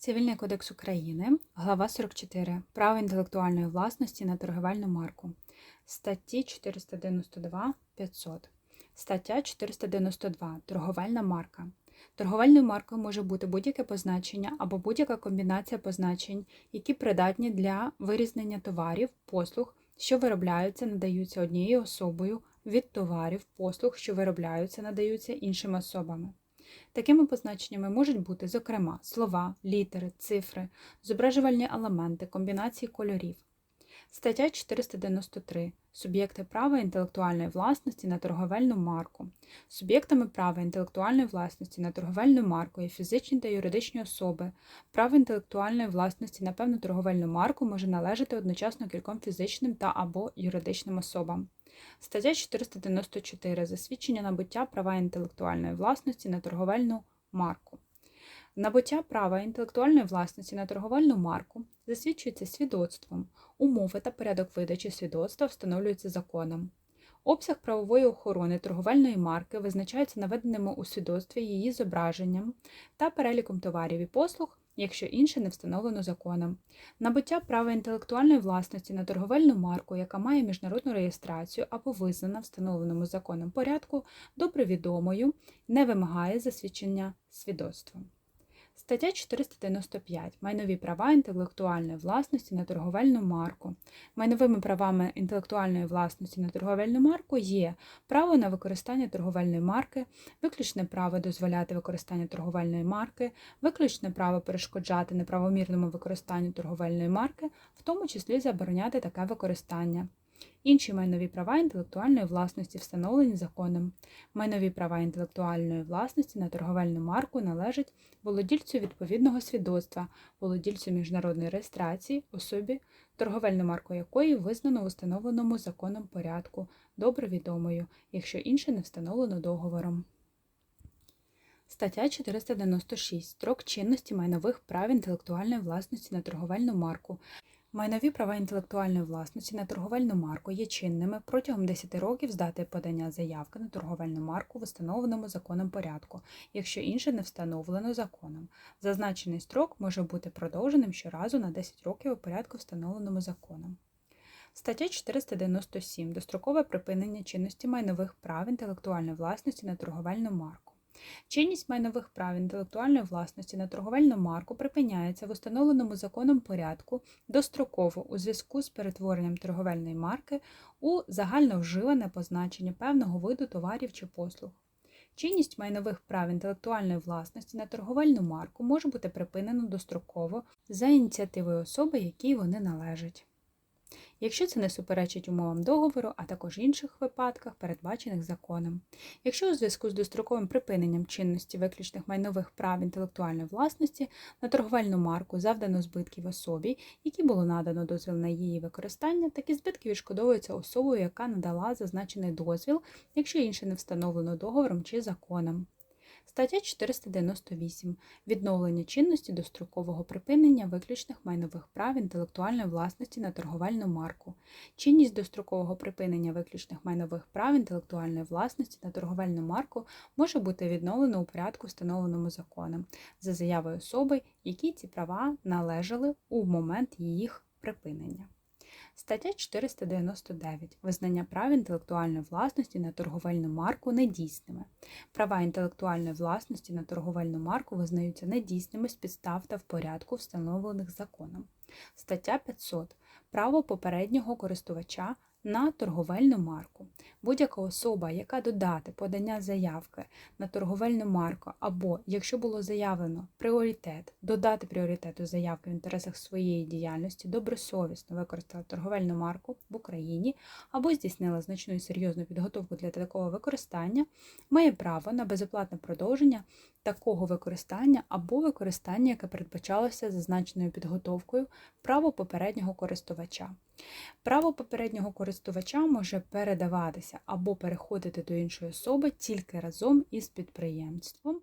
Цивільний кодекс України, глава 44. Право інтелектуальної власності на торговельну марку. Статті 492 500. Стаття 492. Торговельна марка. Торговельною маркою може бути будь-яке позначення або будь-яка комбінація позначень, які придатні для вирізнення товарів, послуг, що виробляються, надаються однією особою від товарів, послуг, що виробляються, надаються іншими особами. Такими позначеннями можуть бути, зокрема, слова, літери, цифри, зображувальні елементи, комбінації кольорів. Стаття 493. Суб'єкти права інтелектуальної власності на торговельну марку. Суб'єктами права інтелектуальної власності на торговельну марку є фізичні та юридичні особи. Право інтелектуальної власності на певну торговельну марку може належати одночасно кільком фізичним та або юридичним особам. Стаття 494. Засвідчення набуття права інтелектуальної власності на торговельну марку. Набуття права інтелектуальної власності на торговельну марку засвідчується свідоцтвом. Умови та порядок видачі свідоцтва встановлюються законом. Обсяг правової охорони торговельної марки визначається наведеними у свідоцтві її зображенням та переліком товарів і послуг, якщо інше не встановлено законом. Набуття права інтелектуальної власності на торговельну марку, яка має міжнародну реєстрацію або визнана встановленому законом порядку, добре відомою, не вимагає засвідчення свідоцтвом. Стаття 495. Майнові права інтелектуальної власності на торговельну марку. Майновими правами інтелектуальної власності на торговельну марку є право на використання торговельної марки, виключне право дозволяти використання торговельної марки, виключне право перешкоджати неправомірному використанню торговельної марки, в тому числі забороняти таке використання. Інші майнові права інтелектуальної власності встановлені законом. Майнові права інтелектуальної власності на торговельну марку належать володільцю відповідного свідоцтва, володільцю міжнародної реєстрації, особі, торговельну марку якої визнано в установленому законом порядку, добре відомою, якщо інше не встановлено договором. Стаття 496. Строк чинності майнових прав інтелектуальної власності на торговельну марку. Майнові права інтелектуальної власності на торговельну марку є чинними протягом 10 років з дати подання заявки на торговельну марку в установленому законом порядку, якщо інше не встановлено законом. Зазначений строк може бути продовженим щоразу на 10 років у порядку, встановленому законом. Стаття 497. Дострокове припинення чинності майнових прав інтелектуальної власності на торговельну марку. Чинність майнових прав інтелектуальної власності на торговельну марку припиняється в установленому законом порядку достроково у зв'язку з перетворенням торговельної марки у загально вживане позначення певного виду товарів чи послуг. Чинність майнових прав інтелектуальної власності на торговельну марку може бути припинено достроково за ініціативою особи, якій вони належать якщо це не суперечить умовам договору, а також інших випадках, передбачених законом. Якщо у зв'язку з достроковим припиненням чинності виключних майнових прав інтелектуальної власності на торговельну марку завдано збитків особі, які було надано дозвіл на її використання, такі збитки відшкодовуються особою, яка надала зазначений дозвіл, якщо інше не встановлено договором чи законом. Стаття 498. Відновлення чинності дострокового припинення виключних майнових прав інтелектуальної власності на торговельну марку. Чинність дострокового припинення виключних майнових прав інтелектуальної власності на торговельну марку може бути відновлено у порядку, встановленому законом, за заявою особи, якій ці права належали у момент їх припинення. Стаття 499. Визнання прав інтелектуальної власності на торговельну марку недійсними. Права інтелектуальної власності на торговельну марку визнаються недійсними з підстав та в порядку, встановлених законом. Стаття 500. Право попереднього користувача на торговельну марку. Будь-яка особа, яка додати подання заявки на торговельну марку, або, якщо було заявлено пріоритет, додати пріоритету заявки в інтересах своєї діяльності, добросовісно використала торговельну марку в Україні або здійснила значну і серйозну підготовку для такого використання, має право на безоплатне продовження такого використання або використання, яке передбачалося зазначеною підготовкою право попереднього користувача. Право попереднього користувача може передаватися або переходити до іншої особи тільки разом із підприємством.